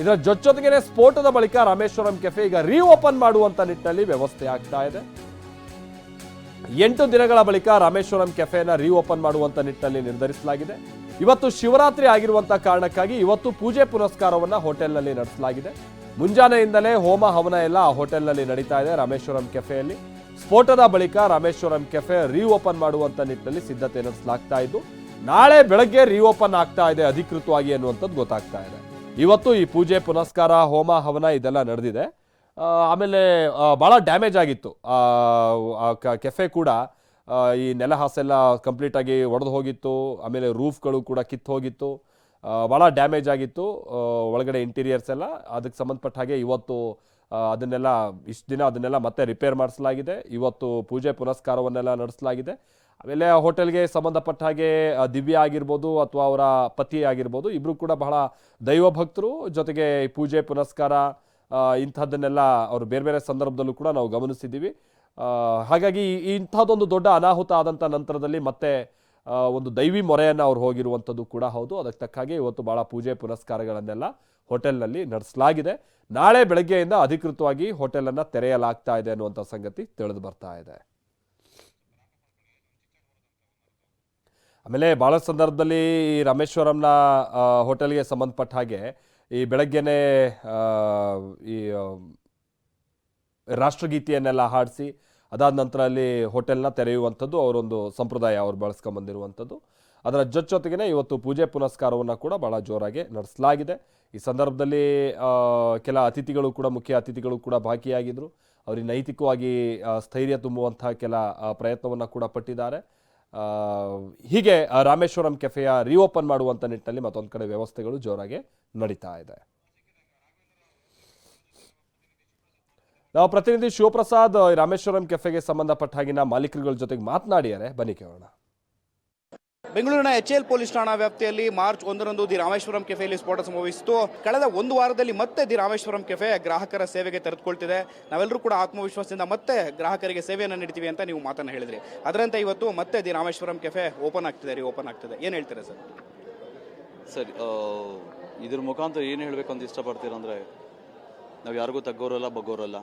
ಇದರ ಜೊತೆಗೇನೆ ಸ್ಫೋಟದ ಬಳಿಕ ರಾಮೇಶ್ವರಂ ಕೆಫೆ ಈಗ ರೀಓಪನ್ ಮಾಡುವಂತ ನಿಟ್ಟಿನಲ್ಲಿ ವ್ಯವಸ್ಥೆ ಆಗ್ತಾ ಇದೆ. ಎಂಟು ದಿನಗಳ ಬಳಿಕ ರಾಮೇಶ್ವರಂ ಕೆಫೆನ ರೀಓಪನ್ ಮಾಡುವಂತ ನಿಟ್ಟಿನಲ್ಲಿ ನಿರ್ಧರಿಸಲಾಗಿದೆ. ಇವತ್ತು ಶಿವರಾತ್ರಿ ಆಗಿರುವಂತಹ ಕಾರಣಕ್ಕಾಗಿ ಇವತ್ತು ಪೂಜೆ ಪುನಸ್ಕಾರವನ್ನ ಹೋಟೆಲ್ನಲ್ಲಿ ನಡೆಸಲಾಗಿದೆ. ಮುಂಜಾನೆಯಿಂದಲೇ ಹೋಮ ಹವನ ಎಲ್ಲ ಆ ಹೋಟೆಲ್ನಲ್ಲಿ ನಡೀತಾ ಇದೆ ರಾಮೇಶ್ವರಂ ಕೆಫೆಯಲ್ಲಿ. ಸ್ಫೋಟದ ಬಳಿಕ ರಾಮೇಶ್ವರಂ ಕೆಫೆ ರೀಓಪನ್ ಮಾಡುವಂತ ನಿಟ್ಟಿನಲ್ಲಿ ಸಿದ್ಧತೆ ನಡೆಸಲಾಗ್ತಾ ಇದ್ದು, ನಾಳೆ ಬೆಳಗ್ಗೆ ರೀಓಪನ್ ಆಗ್ತಾ ಇದೆ ಅಧಿಕೃತವಾಗಿ ಅನ್ನುವಂಥದ್ದು ಗೊತ್ತಾಗ್ತಾ ಇದೆ. ಇವತ್ತು ಈ ಪೂಜೆ, ಪುನಸ್ಕಾರ, ಹೋಮ, ಹವನ ಇದೆಲ್ಲ ನಡೆದಿದೆ. ಆಮೇಲೆ ಭಾಳ ಡ್ಯಾಮೇಜ್ ಆಗಿತ್ತು. ಕೆಫೆ ಕೂಡ ಈ ನೆಲ ಹಾಸೆಲ್ಲ ಕಂಪ್ಲೀಟಾಗಿ ಒಡೆದು ಹೋಗಿತ್ತು. ಆಮೇಲೆ ರೂಫ್ಗಳು ಕೂಡ ಕಿತ್ತು ಹೋಗಿತ್ತು. ಭಾಳ ಡ್ಯಾಮೇಜ್ ಆಗಿತ್ತು. ಒಳಗಡೆ ಇಂಟೀರಿಯರ್ಸ್ ಎಲ್ಲ. ಅದಕ್ಕೆ ಸಂಬಂಧಪಟ್ಟ ಹಾಗೆ ಇವತ್ತು ಅದನ್ನೆಲ್ಲ, ಇಷ್ಟು ದಿನ ಅದನ್ನೆಲ್ಲ ಮತ್ತೆ ರಿಪೇರ್ ಮಾಡಿಸಲಾಗಿದೆ. ಇವತ್ತು ಪೂಜೆ, ಪುನಸ್ಕಾರವನ್ನೆಲ್ಲ ನಡೆಸಲಾಗಿದೆ. ಆಮೇಲೆ ಆ ಹೋಟೆಲ್ಗೆ ಸಂಬಂಧಪಟ್ಟ ಹಾಗೆ ದಿವ್ಯ ಆಗಿರ್ಬೋದು ಅಥವಾ ಅವರ ಪತಿ ಆಗಿರ್ಬೋದು ಇಬ್ಬರು ಕೂಡ ಬಹಳ ದೈವ ಭಕ್ತರು. ಜೊತೆಗೆ ಪೂಜೆ, ಪುನಸ್ಕಾರ ಇಂಥದ್ದನ್ನೆಲ್ಲ ಅವರು ಬೇರೆ ಬೇರೆ ಸಂದರ್ಭದಲ್ಲೂ ಕೂಡ ನಾವು ಗಮನಿಸಿದ್ದೀವಿ. ಹಾಗಾಗಿ ಇಂಥದ್ದೊಂದು ದೊಡ್ಡ ಅನಾಹುತ ಆದಂಥ ನಂತರದಲ್ಲಿ ಮತ್ತೆ ಒಂದು ದೈವಿ ಮೊರೆಯನ್ನು ಅವ್ರು ಹೋಗಿರುವಂಥದ್ದು ಕೂಡ ಹೌದು. ಅದಕ್ಕೆ ತಕ್ಕ ಹಾಗೆ ಇವತ್ತು ಭಾಳ ಪೂಜೆ, ಪುನಸ್ಕಾರಗಳನ್ನೆಲ್ಲ ಹೋಟೆಲ್ನಲ್ಲಿ ನಡೆಸಲಾಗಿದೆ. ನಾಳೆ ಬೆಳಗ್ಗೆಯಿಂದ ಅಧಿಕೃತವಾಗಿ ಹೋಟೆಲನ್ನು ತೆರೆಯಲಾಗ್ತಾ ಇದೆ ಅನ್ನುವಂಥ ಸಂಗತಿ ತಿಳಿದು ಬರ್ತಾ ಇದೆ. ಆಮೇಲೆ ಭಾಳ ಸಂದರ್ಭದಲ್ಲಿ ಈ ರಾಮೇಶ್ವರಂನ ಹೋಟೆಲ್ಗೆ ಸಂಬಂಧಪಟ್ಟ ಹಾಗೆ ಈ ಬೆಳಗ್ಗೆನೆ ಈ ರಾಷ್ಟ್ರಗೀತೆಯನ್ನೆಲ್ಲ ಹಾಡಿಸಿ, ಅದಾದ ನಂತರ ಅಲ್ಲಿ ಹೋಟೆಲ್ನ ತೆರೆಯುವಂಥದ್ದು ಅವರೊಂದು ಸಂಪ್ರದಾಯ ಅವ್ರು ಬಳಸ್ಕೊಂಬಂದಿರುವಂಥದ್ದು. ಅದರ ಜೊತೆಗೇನೆ ಇವತ್ತು ಪೂಜೆ ಪುನಸ್ಕಾರವನ್ನು ಕೂಡ ಭಾಳ ಜೋರಾಗಿ ನಡೆಸಲಾಗಿದೆ. ಈ ಸಂದರ್ಭದಲ್ಲಿ ಕೆಲ ಅತಿಥಿಗಳು ಕೂಡ, ಮುಖ್ಯ ಅತಿಥಿಗಳು ಕೂಡ ಭಾಗಿಯಾಗಿದ್ದರು ಅವರಿಗೆ ನೈತಿಕವಾಗಿ ಸ್ಥೈರ್ಯ ತುಂಬುವಂತಹ ಕೆಲ ಪ್ರಯತ್ನವನ್ನು ಕೂಡ ಪಟ್ಟಿದ್ದಾರೆ. ಹೀಗೆ ರಾಮೇಶ್ವರಂ ಕೆಫೆಯ ರಿಓಪನ್ ಮಾಡುವಂಥ ನಿಟ್ಟಿನಲ್ಲಿ ಮತ್ತೊಂದು ಕಡೆ ವ್ಯವಸ್ಥೆಗಳು ಜೋರಾಗಿ ನಡೀತಾ ಇದೆ. ನಾವು ಪ್ರತಿನಿಧಿ ಶಿವಪ್ರಸಾದ್ ರಾಮೇಶ್ವರಂ ಕೆಫೆಗೆ ಸಂಬಂಧಪಟ್ಟ ಹಾಗಿನ ಮಾಲೀಕರುಗಳ ಜೊತೆಗೆ ಮಾತನಾಡಿದ್ದಾರೆ ಬನ್ನಿ ಕೇಳೋಣ. ಬೆಂಗಳೂರಿನ ಎಚ್ ಎಲ್ ಪೊಲೀಸ್ ಠಾಣಾ ವ್ಯಾಪ್ತಿಯಲ್ಲಿ ಮಾರ್ಚ್ ಒಂದರಂದು ದಿ ರಾಮೇಶ್ವರಂ ಕೆಫೆಯಲ್ಲಿ ಸ್ಫೋಟ ಸಂಭವಿಸಿತು ಕಳೆದ ಒಂದು ವಾರದಲ್ಲಿ ಮತ್ತೆ ದಿ ರಾಮೇಶ್ವರಂ ಕೆಫೆ ಗ್ರಾಹಕರ ಸೇವೆಗೆ ತೆರೆದುಕೊಳ್ತಿದೆ. ನಾವೆಲ್ಲರೂ ಕೂಡ ಆತ್ಮವಿಶ್ವಾಸದಿಂದ ಮತ್ತೆ ಗ್ರಾಹಕರಿಗೆ ಸೇವೆಯನ್ನು ನೀಡ್ತೀವಿ ಅಂತ ನೀವು ಮಾತನ್ನು ಹೇಳಿದ್ರಿ. ಅದರಂತೆ ಇವತ್ತು ಮತ್ತೆ ದಿ ರಾಮೇಶ್ವರಂ ಕೆಫೆ ಓಪನ್ ಆಗ್ತಿದೆ ರೀ, ಓಪನ್ ಆಗ್ತಿದೆ. ಏನು ಹೇಳ್ತೀರಾ ಸರ್? ಸರಿ ಇದ್ರ ಮುಖಾಂತರ ಏನು ಹೇಳಬೇಕು ಅಂತ ಇಷ್ಟಪಡ್ತೀರ ಅಂದರೆ, ನಾವು ಯಾರಿಗೂ ತಗ್ಗೋರಲ್ಲ, ಬಗ್ಗೋರಲ್ಲ.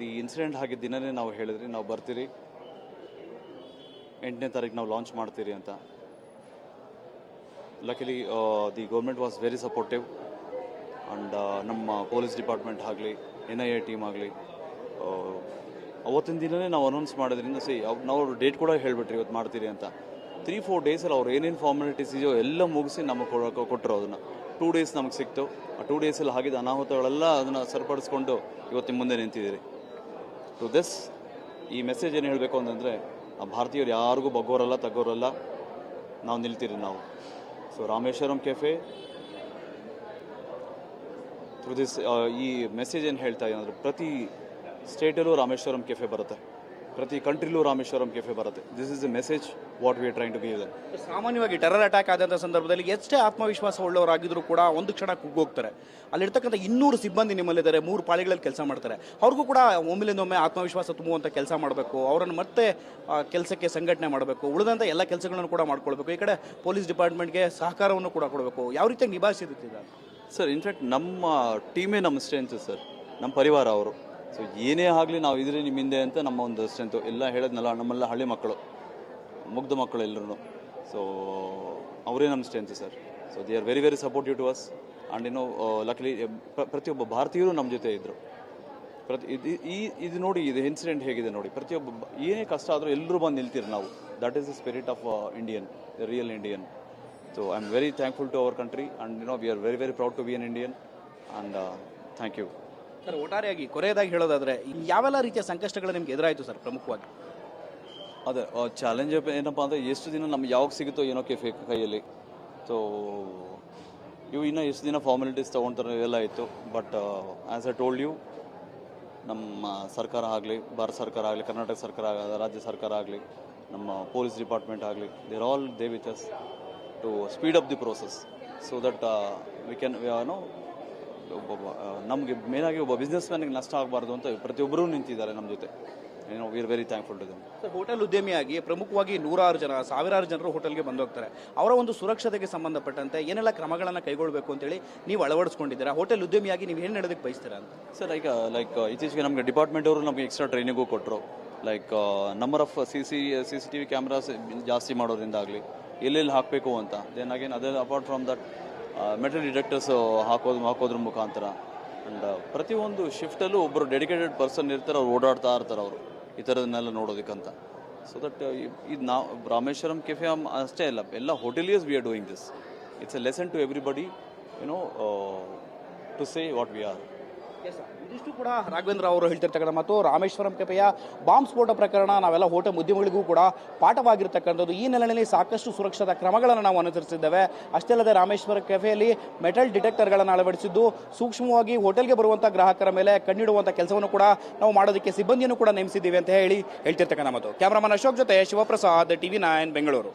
ದಿ ಇನ್ಸಿಡೆಂಟ್ ಆಗಿದ್ದ ದಿನನೇ ನಾವು ಹೇಳಿದ್ರಿ, ನಾವು ಬರ್ತೀರಿ. ಎಂಟನೇ ತಾರೀಕು ನಾವು ಲಾಂಚ್ ಮಾಡ್ತೀರಿ ಅಂತ. Luckily the government was very supportive and ನಮ್ಮ ಪೊಲೀಸ್ ಡಿಪಾರ್ಟ್ಮೆಂಟ್ ಆಗಲಿ ಎನ್ ಐ ಎ ಟೀಮ್ ಆಗಲಿ ಅವತ್ತಿನ ದಿನವೇ ನಾವು ಅನೌನ್ಸ್ ಮಾಡೋದ್ರಿಂದ ಸಿ ನಾವು ಡೇಟ್ ಕೂಡ ಹೇಳಿಬಿಟ್ರಿ ಇವತ್ತು ಮಾಡ್ತೀರಿ ಅಂತ. ತ್ರೀ ಫೋರ್ ಡೇಸಲ್ಲಿ ಅವ್ರು ಏನೇನು ಫಾರ್ಮಾಲಿಟೀಸ್ ಇದೆಯೋ ಎಲ್ಲ ಮುಗಿಸಿ ನಮಗೆ ಕೊಟ್ಟರು ಅದನ್ನು. ಟೂ ಡೇಸ್ ನಮಗೆ ಸಿಕ್ತು. ಆ ಟೂ ಡೇಸಲ್ಲಿ ಆಗಿದ್ದ ಅನಾಹುತಗಳೆಲ್ಲ ಅದನ್ನು ಸರಿಪಡಿಸ್ಕೊಂಡು ಇವತ್ತಿನ ಮುಂದೆ ನಿಂತಿದ್ದೀರಿ. ಟು ದಿಸ್ ಈ ಮೆಸೇಜ್ ಏನು ಹೇಳಬೇಕು ಅಂತಂದರೆ ಆ ಭಾರತೀಯರು ಯಾರಿಗೂ ಬಗ್ಗೋರಲ್ಲ ತಗೋರಲ್ಲ ನಾವು ನಿಲ್ತೀರಿ ನಾವು. So Rameshwaram cafe through this ಈ ಮೆಸೇಜ್ ಏನು ಹೇಳ್ತಾ ಅಂದರೆ ಪ್ರತಿ ಸ್ಟೇಟಲ್ಲೂ ರಾಮೇಶ್ವರಂ ಕೆಫೆ ಬರುತ್ತೆ. ಪ್ರತಿ ಕಂಟ್ರಿಲೂ ರಾಮೇಶ್ವರಂ ಕೆಫೆ ಬರುತ್ತೆ. This is a message what we train to give them ಸಾಮಾನ್ಯವಾಗಿ ಟೆರರ್ ಅಟ್ಯಾಕ್ ಆದಂಥ ಸಂದರ್ಭದಲ್ಲಿ ಎಷ್ಟೇ ಆತ್ಮವಿಶ್ವಾಸ ಉಳ್ಳವರಾಗಿದ್ರು ಕೂಡ ಒಂದು ಕ್ಷಣ ಕುಗ್ಗೋಗ್ತಾರೆ. ಅಲ್ಲಿರ್ತಕ್ಕಂಥ ಇನ್ನೂರು ಸಿಬ್ಬಂದಿ ನಿಮ್ಮಲ್ಲಿದ್ದಾರೆ ಮೂರು ಪಾಳಿಗಳಲ್ಲಿ ಕೆಲಸ ಮಾಡ್ತಾರೆ. ಅವ್ರಿಗೂ ಕೂಡ ಒಮ್ಮೆಲಿಂದೊಮ್ಮೆ ಆತ್ಮವಿಶ್ವಾಸ ತುಂಬುವಂಥ ಕೆಲಸ ಮಾಡಬೇಕು. ಅವರನ್ನು ಮತ್ತೆ ಕೆಲಸಕ್ಕೆ ಸಂಘಟನೆ ಮಾಡಬೇಕು. ಉಳಿದಂಥ ಎಲ್ಲ ಕೆಲಸಗಳನ್ನು ಕೂಡ ಮಾಡ್ಕೊಳ್ಬೇಕು. ಈ ಕಡೆ ಪೊಲೀಸ್ ಡಿಪಾರ್ಟ್ಮೆಂಟ್ಗೆ ಸಹಕಾರವನ್ನು ಕೂಡ ಕೊಡಬೇಕು. ಯಾವ ರೀತಿಯಾಗಿ ನಿಭಾಯಿಸಿರುತ್ತೀರ ಸರ್ ಇನ್ಫ್ಯಾಕ್ಟ್ ನಮ್ಮ ಟೀಮೇ ನಮ್ಮ ಸ್ಟ್ರೆಂತ್ ಸರ್ ನಮ್ಮ ಪರಿವಾರ ಅವರು. ಸೊ ಏನೇ ಆಗಲಿ ನಾವು ಇದ್ರೆ ನಿಮ್ಮ ಹಿಂದೆ ಅಂತ ನಮ್ಮ ಒಂದು ಸ್ಟ್ರೆಂತು ಎಲ್ಲ ಹೇಳೋದ್ನಲ್ಲ, ನಮ್ಮೆಲ್ಲ ಹಳ್ಳಿ ಮಕ್ಕಳು, ಮುಗ್ಧ ಮಕ್ಕಳು ಎಲ್ಲರೂ ಸೊ ಅವರೇ ನಮ್ಮ strength sir so they are very very supportive to us and ಇನ್ನು ಲಕ್ಲಿ ಪ್ರತಿಯೊಬ್ಬ ಭಾರತೀಯರು ನಮ್ಮ ಜೊತೆ ಇದ್ದರು ಪ್ರತಿ, ಇದು, ಈ, ಇದು ನೋಡಿ, ಇದು ಇನ್ಸಿಡೆಂಟ್ ಹೇಗಿದೆ ನೋಡಿ. ಪ್ರತಿಯೊಬ್ಬ, ಏನೇ ಕಷ್ಟ ಆದರೂ ಎಲ್ಲರೂ ಬಂದು ನಿಲ್ತೀರಿ ನಾವು. That is the spirit of Indian real Indian so I am very thankful to our country and you know we are very very proud to be an Indian and thank you sir, ಒಟ್ಟಾರೆಯಾಗಿ ಕೊರೆಯದಾಗಿ ಹೇಳೋದಾದ್ರೆ, ಯಾವೆಲ್ಲ ರೀತಿಯ ಸಂಕಷ್ಟಗಳು ನಿಮ್ಗೆ ಎದುರಾಯಿತು sir, ಪ್ರಮುಖವಾಗಿ? ಅದೇ challenge ಏನಪ್ಪ ಅಂದರೆ, ಎಷ್ಟು ದಿನ ನಮ್ಗೆ ಯಾವಾಗ ಸಿಗುತ್ತೋ ಏನೋ ಕೆಫೆ ಕೈಯಲ್ಲಿ. ಸೊ ಇವು ಇನ್ನೂ ಎಷ್ಟು ದಿನ ಫಾರ್ಮಾಲಿಟೀಸ್ ತೊಗೊಳ್ತಾರೆ ಇವೆಲ್ಲ ಇತ್ತು but as I told you ನಮ್ಮ ಸರ್ಕಾರ ಆಗಲಿ, ಭಾರತ ಸರ್ಕಾರ ಆಗಲಿ, ಕರ್ನಾಟಕ ಸರ್ಕಾರ ರಾಜ್ಯ ಸರ್ಕಾರ ಆಗಲಿ, ನಮ್ಮ ಪೊಲೀಸ್ ಡಿಪಾರ್ಟ್ಮೆಂಟ್ ಆಗಲಿ there all they with us to speed up the process so that we can know ಒಬ್ಬ ನಮಗೆ ಮೇನಾಗಿ ಒಬ್ಬ ಬಿಸ್ನೆಸ್ ಮ್ಯಾನಿಗೆ ನಷ್ಟ ಆಗಬಾರ್ದು ಅಂತ ಪ್ರತಿಯೊಬ್ಬರೂ ನಿಂತಿದ್ದಾರೆ ನಮ್ಮ ಜೊತೆ. ಏನೋ we are very thankful to them sir hotel ಉದ್ಯಮಿಯಾಗಿ ಪ್ರಮುಖವಾಗಿ ನೂರಾರು ಜನ ಸಾವಿರಾರು ಜನರು ಹೋಟೆಲ್ಗೆ ಬಂದೋಗ್ತಾರೆ. ಅವರ ಒಂದು ಸುರಕ್ಷತೆಗೆ ಸಂಬಂಧಪಟ್ಟಂತೆ ಏನೆಲ್ಲ ಕ್ರಮಗಳನ್ನು ಕೈಗೊಳ್ಳಬೇಕು ಅಂತೇಳಿ ನೀವು ಅಳವಡಿಸ್ಕೊಂಡಿದ್ದೀರಾ? ಹೋಟೆಲ್ ಉದ್ಯಮಿಯಾಗಿ ನೀವು ಏನು ಹೇಳೋದಕ್ಕೆ ಬಯಸ್ತೀರಾ ಅಂತ? ಸರ್ ಈಗ ಲೈಕ್ ಇತ್ತೀಚೆಗೆ ನಮಗೆ ಡಿಪಾರ್ಟ್ಮೆಂಟ್ ಅವರು ನಮಗೆ ಎಕ್ಸ್ಟ್ರಾ ಟ್ರೈನಿಂಗು ಕೊಟ್ಟರು like number of C C C C T V cameras ಜಾಸ್ತಿ ಮಾಡೋದ್ರಿಂದ ಆಗಲಿ ಎಲ್ಲೆಲ್ಲಿ ಹಾಕಬೇಕು ಅಂತ. ದೆನ್ ಅಗೇನ್ ಅದೇ apart from that metal detectors ಹಾಕೋದು ಹಾಕೋದ್ರ ಮುಖಾಂತರ. ಆ್ಯಂಡ್ ಪ್ರತಿಯೊಂದು ಶಿಫ್ಟಲ್ಲೂ ಒಬ್ಬರು ಡೆಡಿಕೇಟೆಡ್ ಪರ್ಸನ್ ಇರ್ತಾರೆ, ಅವ್ರು ಓಡಾಡ್ತಾ ಇರ್ತಾರೆ ಅವರು ಈ ಥರದನ್ನೆಲ್ಲ ನೋಡೋದಕ್ಕಂತ. ಸೊ ದಟ್ ಇದು ನಾವು ರಾಮೇಶ್ವರಂ ಕೆಫೆ ಅಷ್ಟೇ ಇಲ್ಲ ಎಲ್ಲ hoteliers we are doing this it's a lesson to everybody you know to say what we are ಇದಿಷ್ಟು ಕೂಡ ರಾಘವೇಂದ್ರ ಅವರು ಹೇಳ್ತಿರ್ತಕ್ಕಂಥ ಮತ್ತು ರಾಮೇಶ್ವರಂ ಕೆಪೆಯ ಬಾಂಬ್ ಸ್ಫೋಟ ಪ್ರಕರಣ ನಾವೆಲ್ಲ ಹೋಟೆಲ್ ಉದ್ಯಮಗಳಿಗೂ ಕೂಡ ಪಾಠವಾಗಿರ್ತಕ್ಕಂಥದ್ದು. ಈ ನೆಲೆಯಲ್ಲಿ ಸಾಕಷ್ಟು ಸುರಕ್ಷತಾ ಕ್ರಮಗಳನ್ನು ನಾವು ಅನುಸರಿಸಿದ್ದೇವೆ. ಅಷ್ಟೇ ಅಲ್ಲದೆ ರಾಮೇಶ್ವರ ಕೆಫೆಯಲ್ಲಿ ಮೆಟಲ್ ಡಿಟೆಕ್ಟರ್ಗಳನ್ನು ಅಳವಡಿಸಿದ್ದು, ಸೂಕ್ಷ್ಮವಾಗಿ ಹೋಟೆಲ್ಗೆ ಬರುವಂಥ ಗ್ರಾಹಕರ ಮೇಲೆ ಕಣ್ಣಿಡುವಂಥ ಕೆಲಸವನ್ನು ಕೂಡ ನಾವು ಮಾಡೋದಕ್ಕೆ ಸಿಬ್ಬಂದಿಯನ್ನು ಕೂಡ ನೇಮಿಸಿದ್ದೀವಿ ಅಂತ ಹೇಳಿ ಹೇಳ್ತಿರ್ತಕ್ಕಂಥ ಮತ್ತು ಕ್ಯಾಮ್ರಾಮನ್ ಅಶೋಕ್ ಜೊತೆ ಶಿವಪ್ರಸಾದ್, ಟಿವಿ ನೈನ್, ಬೆಂಗಳೂರು.